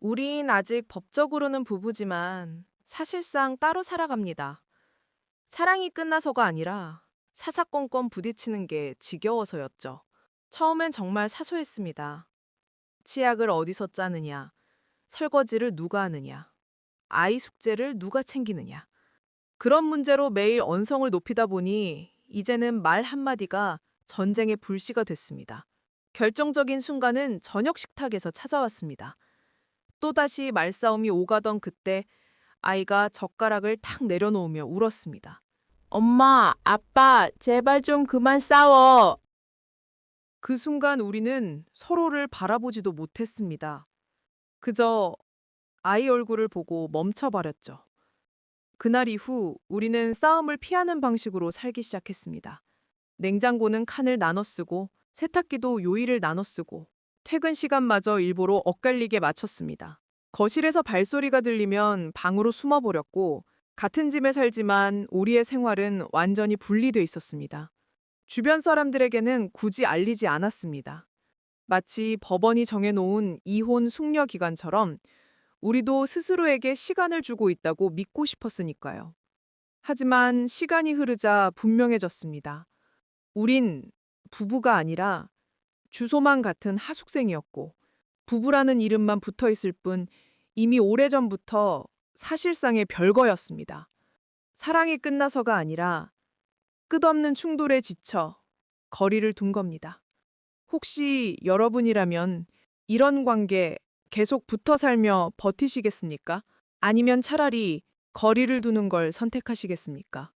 우린 아직 법적으로는 부부지만 사실상 따로 살아갑니다. 사랑이 끝나서가 아니라 사사건건 부딪히는 게 지겨워서였죠. 처음엔 정말 사소했습니다. 치약을 어디서 짜느냐, 설거지를 누가 하느냐, 아이 숙제를 누가 챙기느냐. 그런 문제로 매일 언성을 높이다 보니 이제는 말 한마디가 전쟁의 불씨가 됐습니다. 결정적인 순간은 저녁 식탁에서 찾아왔습니다. 또다시 말싸움이 오가던 그때 아이가 젓가락을 탁 내려놓으며 울었습니다. 엄마, 아빠, 제발 좀 그만 싸워. 그 순간 우리는 서로를 바라보지도 못했습니다. 그저 아이 얼굴을 보고 멈춰버렸죠. 그날 이후 우리는 싸움을 피하는 방식으로 살기 시작했습니다. 냉장고는 칸을 나눠 쓰고 세탁기도 요일을 나눠 쓰고 퇴근 시간마저 일부러 엇갈리게 맞췄습니다. 거실에서 발소리가 들리면 방으로 숨어버렸고 같은 집에 살지만 우리의 생활은 완전히 분리돼 있었습니다. 주변 사람들에게는 굳이 알리지 않았습니다. 마치 법원이 정해놓은 이혼 숙려 기간처럼 우리도 스스로에게 시간을 주고 있다고 믿고 싶었으니까요. 하지만 시간이 흐르자 분명해졌습니다. 우린 부부가 아니라 주소만 같은 하숙생이었고 부부라는 이름만 붙어 있을 뿐 이미 오래전부터 사실상의 별거였습니다. 사랑이 끝나서가 아니라 끝없는 충돌에 지쳐 거리를 둔 겁니다. 혹시 여러분이라면 이런 관계 계속 붙어 살며 버티시겠습니까? 아니면 차라리 거리를 두는 걸 선택하시겠습니까?